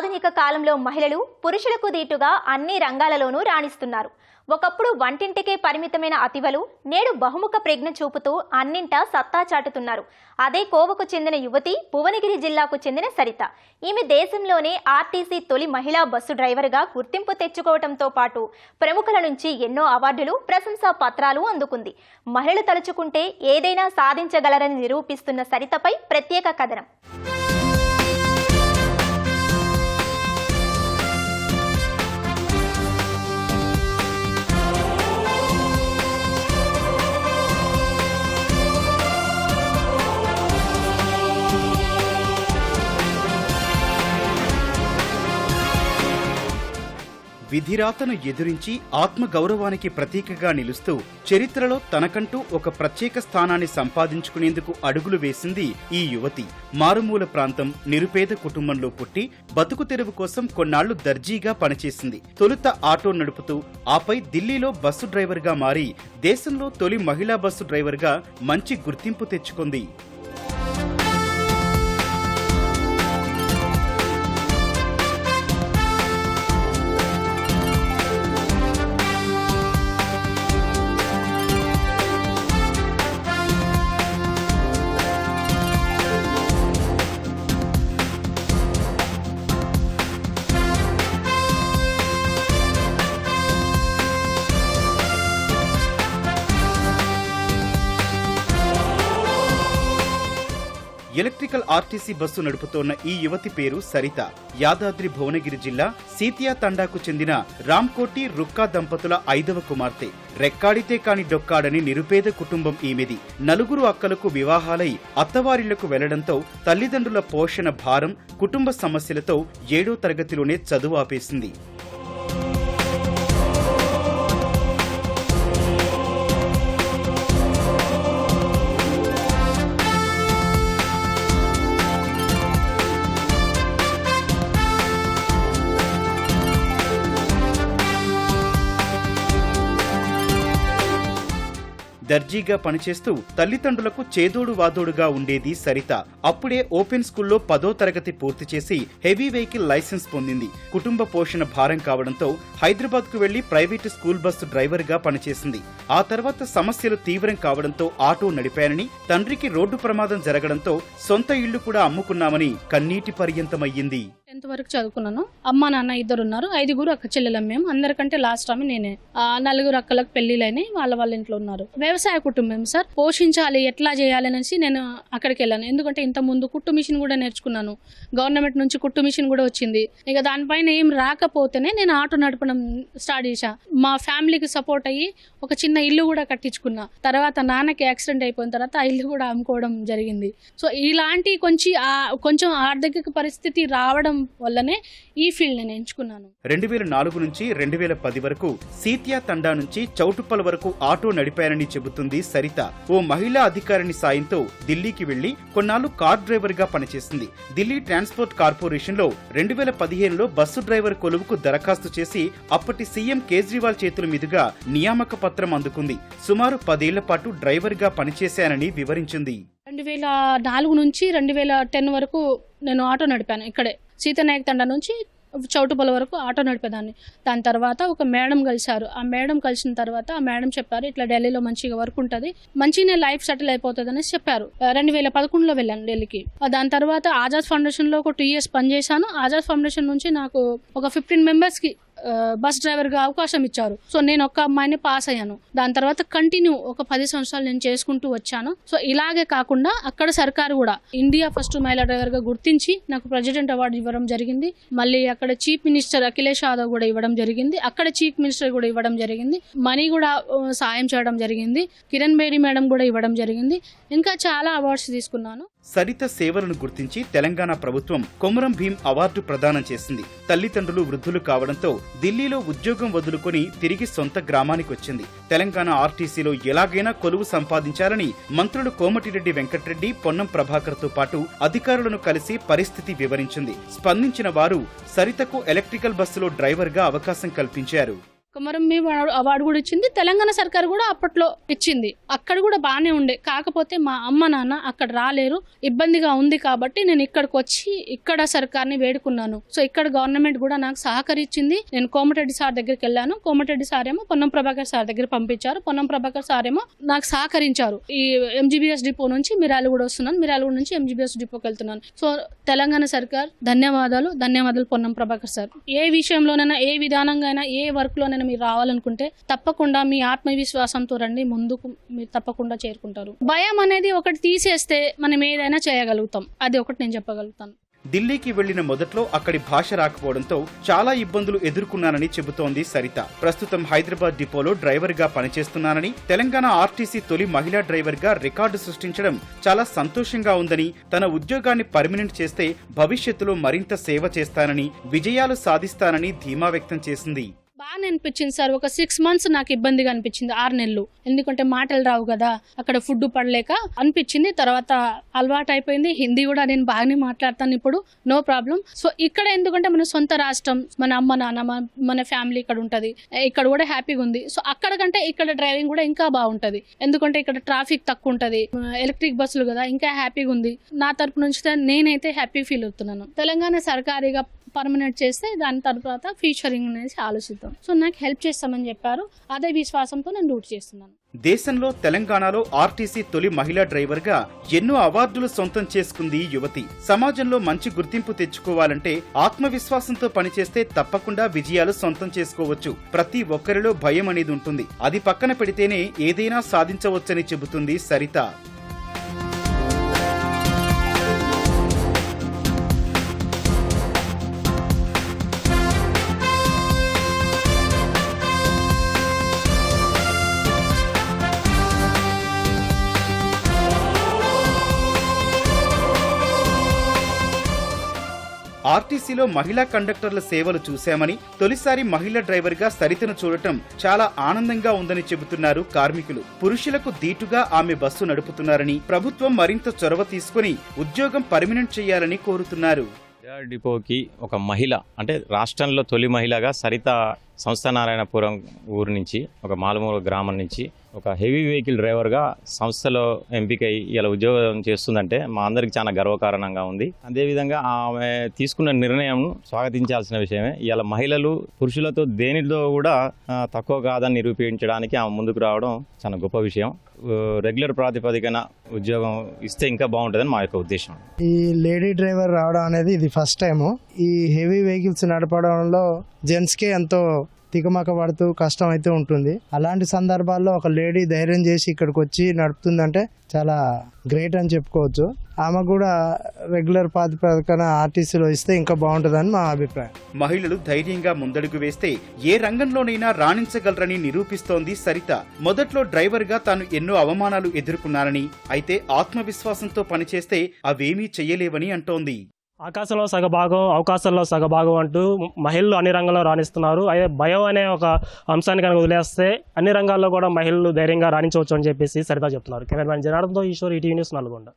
ఆధునిక కాలంలో మహిళలు పురుషులకు దీటుగా అన్ని రంగాలలోనూ రాణిస్తున్నారు. ఒకప్పుడు వంటింటికే పరిమితమైన అతివలు నేడు బహుముఖ ప్రజ్ఞ చూపుతూ అన్నింటా సత్తా చాటుతున్నారు. అదే కోవకు చెందిన యువతి భువనగిరి జిల్లాకు చెందిన సరిత. ఈమె దేశంలోనే ఆర్టీసీ తొలి మహిళా బస్సు డ్రైవర్గా గుర్తింపు తెచ్చుకోవడంతో పాటు ప్రముఖుల నుంచి ఎన్నో అవార్డులు ప్రశంసా పత్రాలు అందుకుంది. మహిళలు తలుచుకుంటే ఏదైనా సాధించగలరని నిరూపిస్తున్న సరితపై ప్రత్యేక కథనం. విధిరాతను ఎదురించి ఆత్మగౌరవానికి ప్రతీకగా నిలుస్తూ చరిత్రలో తనకంటూ ఒక ప్రత్యేక స్థానాన్ని సంపాదించుకునేందుకు అడుగులు వేసింది ఈ యువతి. మారుమూల ప్రాంతం నిరుపేద కుటుంబంలో పుట్టి బతుకు తెరువు కోసం కొన్నాళ్ళు దర్జీగా పనిచేసింది. తొలుత ఆటో నడుపుతూ ఆపై ఢిల్లీలో బస్సు డ్రైవర్గా మారి దేశంలో తొలి మహిళా బస్సు డ్రైవర్గా మంచి గుర్తింపు తెచ్చుకుంది. ఎలక్ట్రికల్ ఆర్టీసీ బస్సు నడుపుతోన్న ఈ యువతి పేరు సరిత. యాదాద్రి భువనగిరి జిల్లా సీతియా తండాకు చెందిన రామ్కోటి రుక్కా దంపతుల ఐదవ కుమార్తె. రెక్కాడితే కాని డొక్కాడని నిరుపేద కుటుంబం ఈమెది. నలుగురు అక్కలకు వివాహాలై అత్తవారిళ్ళకు వెళ్ళడంతో తల్లిదండ్రుల పోషణ భారం కుటుంబ సమస్యలతో ఏడో తరగతిలోనే చదువు ఆపేసింది. దర్జీగా పనిచేస్తూ తల్లిదండ్రులకు చేదోడు వాదోడుగా ఉండేది సరిత. అప్పుడే ఓపెన్ స్కూల్లో పదో తరగతి పూర్తి చేసి హెవీ వెహికల్ లైసెన్స్ పొందింది. కుటుంబ పోషణ భారం కావడంతో హైదరాబాద్కు వెళ్ళి ప్రైవేటు స్కూల్ బస్సు డ్రైవర్గా పనిచేసింది. ఆ తర్వాత సమస్యలు తీవ్రం కావడంతో ఆటో నడిపానని తండ్రికి రోడ్డు ప్రమాదం జరగడంతో సొంత ఇళ్ళు కూడా అమ్ముకున్నామని కన్నీటి పర్యంతమయ్యింది. టెన్త్ వరకు చదువుకున్నాను. అమ్మ నాన్న ఇద్దరు ఉన్నారు ఐదుగురు అక్క చెల్లెలం మేము. అందరికంటే లాస్ట్ ఆమె నేనే. ఆ నలుగురు అక్కలకు పెళ్ళిళ్ళైనాయి వాళ్ళ వాళ్ళ ఇంట్లో ఉన్నారు. వ్యవసాయ కుటుంబం సార్. పోషించాలి ఎట్లా చేయాలి అనేసి నేను అక్కడికి వెళ్ళాను. ఎందుకంటే ఇంత ముందు కుట్టు మిషన్ కూడా నేర్చుకున్నాను. గవర్నమెంట్ నుంచి కుట్టు మిషన్ కూడా వచ్చింది. ఇక దానిపైన ఏం రాకపోతేనే నేను ఆటో నడపడం స్టార్ట్ చేశా. మా ఫ్యామిలీకి సపోర్ట్ అయ్యి ఒక చిన్న ఇల్లు కూడా కట్టించుకున్నా. తర్వాత నాన్నకి యాక్సిడెంట్ అయిపోయిన తర్వాత ఆ ఇల్లు కూడా అమ్ముకోవడం జరిగింది. సో ఇలాంటి కొంచెం కొంచెం ఆర్థిక పరిస్థితి రావడం వల్లనే ఈ ఫీల్డ్ నేను ఎంచుకున్నాను. రెండు వేల నాలుగు నుంచి రెండు వేల పది వరకు సీతియా తండా నుంచి చౌటుప్పల్ వరకు ఆటో నడిపారని చెబుతుంది సరిత. ఓ మహిళా అధికారిని సాయంతో ఢిల్లీకి వెళ్ళి కొన్నాళ్ళు కార్ డ్రైవర్గా పనిచేసింది. ఢిల్లీ ట్రాన్స్పోర్ట్ కార్పొరేషన్లో రెండు వేల పదిహేనులో బస్సు డ్రైవర్ కొలువుకు దరఖాస్తు చేసి అప్పటి సీఎం కేజ్రీవాల్ చేతుల మీదుగా నియామక పత్రం అందుకుంది. సుమారు పదేళ్ళ పాటు డ్రైవర్గా పనిచేశానని వివరించింది. రెండు వేల నాలుగు నుంచి రెండు వేల టెన్ వరకు నేను ఆటో నడిపాను ఇక్కడే. సీతనాయక్ తండ నుంచి చౌటుపల వరకు ఆటో నడిపేదాన్ని. దాని తర్వాత ఒక మేడం కలిశారు. ఆ మేడం కలిసిన తర్వాత ఆ మేడం చెప్పారు ఇట్లా ఢిల్లీలో మంచిగా వర్క్ ఉంటుంది. మంచిగానే లైఫ్ సెటిల్ అయిపోతుంది అనేసి చెప్పారు. రెండు వేల పదకొండులో వెళ్ళాను ఢిల్లీకి. దాని తర్వాత ఆజాద్ ఫౌండేషన్లో ఒక టూ ఇయర్స్ పనిచేశాను. ఆజాద్ ఫౌండేషన్ నుంచి నాకు ఒక ఫిఫ్టీన్ మెంబర్స్కి బస్ డ్రైవర్గా అవకాశం ఇచ్చారు. సో నేను ఒక్క అమ్మాయిని పాస్ అయ్యాను. దాని తర్వాత కంటిన్యూ ఒక పది సంవత్సరాలు నేను చేసుకుంటూ వచ్చాను. సో ఇలాగే కాకుండా అక్కడ సర్కారు కూడా ఇండియా ఫస్ట్ మహిళా డ్రైవర్గా గుర్తించి నాకు ప్రెసిడెంట్ అవార్డు ఇవ్వడం జరిగింది. మళ్ళీ అక్కడ చీఫ్ మినిస్టర్ అఖిలేష్ యాదవ్ కూడా ఇవ్వడం జరిగింది. అక్కడ చీఫ్ మినిస్టర్ కూడా ఇవ్వడం జరిగింది. మనీ కూడా సాయం చేయడం జరిగింది. కిరణ్ బేడి మేడం కూడా ఇవ్వడం జరిగింది. ఇంకా చాలా అవార్డ్స్ తీసుకున్నాను. సరిత సేవలను గుర్తించి తెలంగాణ ప్రభుత్వం కొమరం భీం అవార్డు ప్రదానం చేసింది. తల్లిదండ్రులు వృద్ధులు కావడంతో ఢిల్లీలో ఉద్యోగం వదులుకొని తిరిగి సొంత గ్రామానికి వచ్చింది. తెలంగాణ ఆర్టీసీలో ఎలాగైనా కొలువు సంపాదించాలని మంత్రులు కోమటిరెడ్డి వెంకటరెడ్డి పొన్నం ప్రభాకర్తో పాటు అధికారులను కలిసి పరిస్థితి వివరించింది. స్పందించిన వారు సరితకు ఎలక్ట్రికల్ బస్సులో డ్రైవర్గా అవకాశం కల్పించారు. కుమరం అవార్డు- కూడా ఇచ్చింది. తెలంగాణ సర్కార్ కూడా అప్పట్లో ఇచ్చింది. అక్కడ కూడా బాగానే ఉండే. కాకపోతే మా అమ్మ నాన్న అక్కడ రాలేరు. ఇబ్బందిగా ఉంది కాబట్టి నేను ఇక్కడికి వచ్చి ఇక్కడ సర్కార్ని వేడుకున్నాను. సో ఇక్కడ గవర్నమెంట్ కూడా నాకు సహకరించింది. నేను కోమటిరెడ్డి సార్ దగ్గరికి వెళ్ళాను. కోమటిరెడ్డి సార్ ఏమో పొన్నం ప్రభాకర్ సార్ దగ్గర పంపించారు. పొన్నం ప్రభాకర్ సార్ ఏమో నాకు సహకరించారు. ఈ ఎంజీబీఎస్ డిపో నుంచి మిరాలగూడ వస్తున్నాను. మిరాలగూడ నుంచి ఎంజీబీఎస్ డిపోకి వెళ్తున్నాను. సో తెలంగాణ సర్కార్ ధన్యవాదాలు. ధన్యవాదాలు పొన్నం ప్రభాకర్ సార్. ఏ విషయంలోనైనా ఏ విధానంగా అయినా ఏ వర్క్ ఎవరైనా మీరు రావాలనుకుంటే తప్పకుండా మీ ఆత్మవిశ్వాసంతో రండి ముందుకు మీరు తప్పకుండా చేరుకుంటారు. భయం అనేది ఒకటి తీసేస్తే మనం ఏదైనా చేయగలుగుతాం. అది ఒకటి నేను చెప్పగలుగుతాను. ఢిల్లీకి వెళ్ళిన మొదట్లో అక్కడి భాష రాకపోవడంతో చాలా ఇబ్బందులు ఎదుర్కొన్నానని చెబుతోంది సరిత. ప్రస్తుతం హైదరాబాద్ డిపోలో డ్రైవర్గా పనిచేస్తున్నానని తెలంగాణ ఆర్టీసీ తొలి మహిళా డ్రైవర్గా రికార్డు సృష్టించడం చాలా సంతోషంగా ఉందని తన ఉద్యోగాన్ని పర్మినెంట్ చేస్తే భవిష్యత్తులో మరింత సేవ చేస్తానని విజయాలు సాధిస్తానని ధీమా వ్యక్తం చేసింది. అనిపించింది సార్. ఒక సిక్స్ మంత్స్ నాకు ఇబ్బందిగా అనిపించింది ఆరు నెలలు. ఎందుకంటే మాటలు రావు కదా అక్కడ ఫుడ్ పడలేక అనిపించింది. తర్వాత అలవాటు అయిపోయింది. హిందీ కూడా నేను బాగానే మాట్లాడతాను ఇప్పుడు నో ప్రాబ్లం సో ఇక్కడ ఎందుకంటే మన సొంత రాష్ట్రం మన అమ్మ నాన్న మన- మన ఫ్యామిలీ ఇక్కడ ఉంటుంది. ఇక్కడ కూడా హ్యాపీగా ఉంది. సో అక్కడ కంటే ఇక్కడ డ్రైవింగ్ కూడా ఇంకా బాగుంటుంది. ఎందుకంటే ఇక్కడ ట్రాఫిక్ తక్కువ ఉంటుంది. ఎలక్ట్రిక్ బస్సులు కదా ఇంకా హ్యాపీగా ఉంది. నా తరపు నుంచి నేనైతే హ్యాపీ ఫీల్ అవుతున్నాను. తెలంగాణ సర్కారీగా పర్మనెంట్ చేస్తే దాని తర్వాత ఫీచరింగ్ అనేది ఆలోచిద్దాం. సో నాకు హెల్ప్ చేస్తామని చెప్పారు. అదే విశ్వాసంతో నేను డ్యూటీ చేస్తున్నాను. దేశంలో తెలంగాణలో ఆర్టీసీ తొలి మహిళా డ్రైవర్గా ఎన్నో అవార్డులు సొంతం చేసుకుంది యువతి. సమాజంలో మంచి గుర్తింపు తెచ్చుకోవాలంటే ఆత్మవిశ్వాసంతో పనిచేస్తే తప్పకుండా విజయాలు సొంతం చేసుకోవచ్చు. ప్రతి ఒక్కరిలో భయం అనేది ఉంటుంది. అది పక్కన పెడితేనే ఏదైనా సాధించవచ్చని చెబుతుంది సరిత. ఆర్టీసీలో మహిళా కండక్టర్ల సేవలు చూశామని తొలిసారి మహిళా డ్రైవర్గా సరితను చూడటం చాలా ఆనందంగా ఉందని చెబుతున్నారు కార్మికులు. పురుషులకు దీటుగా ఆమె బస్సు నడుపుతున్నారని ప్రభుత్వం మరింత చొరవ తీసుకుని ఉద్యోగం పర్మినెంట్ చేయాలని కోరుతున్నారు. డిపోకి ఒక మహిళ అంటే రాష్ట్రంలో తొలి మహిళగా సరిత సంస్థ నారాయణపురం ఊరు నుంచి ఒక మాలమూరు గ్రామం నుంచి ఒక హెవీ వెహికల్ డ్రైవర్గా సంస్థలో ఎంపికై ఇలా ఉద్యోగం చేస్తుందంటే మా అందరికి చాలా గర్వకారణంగా ఉంది. అదేవిధంగా ఆమె తీసుకున్న నిర్ణయం స్వాగతించాల్సిన విషయమే. ఇలా మహిళలు పురుషులతో దేనిలో కూడా తక్కువ కాదని నిరూపించడానికి ఆమె ముందుకు రావడం చాలా గొప్ప విషయం. రెగ్యులర్ ప్రాతిపదికన ఉద్యోగం ఇస్తే ఇంకా బాగుంటుందని మా యొక్క ఉద్దేశం. ఈ లేడీ డ్రైవర్ రావడం అనేది ఇది ఫస్ట్ టైము. ఈ హెవీ వెహికల్స్ నడపడంలో జెంట్స్కే ఎంతో తికమక పడుతూ కష్టం అయితే ఉంటుంది. అలాంటి సందర్భాల్లో ఒక లేడీ ధైర్యం చేసి ఇక్కడికి వచ్చి నడుపుతుందంటే చాలా గ్రేట్ అని చెప్పుకోవచ్చు. ఆమె కూడా రెగ్యులర్ ప్రాతిపదికన ఆర్టీసీలో ఇస్తే ఇంకా బాగుంటుందని మా అభిప్రాయం. మహిళలు ధైర్యంగా ముందడుగు వేస్తే ఏ రంగంలోనైనా రాణించగలరని నిరూపిస్తోంది సరిత. మొదట్లో డ్రైవర్గా తాను ఎన్నో అవమానాలు ఎదుర్కొన్నానని అయితే ఆత్మవిశ్వాసంతో పనిచేస్తే అవేమీ చెయ్యలేవని అంటోంది. ఆకాశంలో సగభాగం అవకాశాల్లో సగభాగం అంటూ మహిళలు అన్ని రంగాల్లో రాణిస్తున్నారు. అయితే భయం అనే ఒక అంశాన్ని కనుక వదిలేస్తే అన్ని రంగాల్లో కూడా మహిళలు ధైర్యంగా రాణించవచ్చు అని చెప్పేసి సరిగా చెప్తున్నారు. కెమెరామెన్ జనార్దన్తో ఈశ్వర్ ఈటీవీ న్యూస్ నల్గొండ.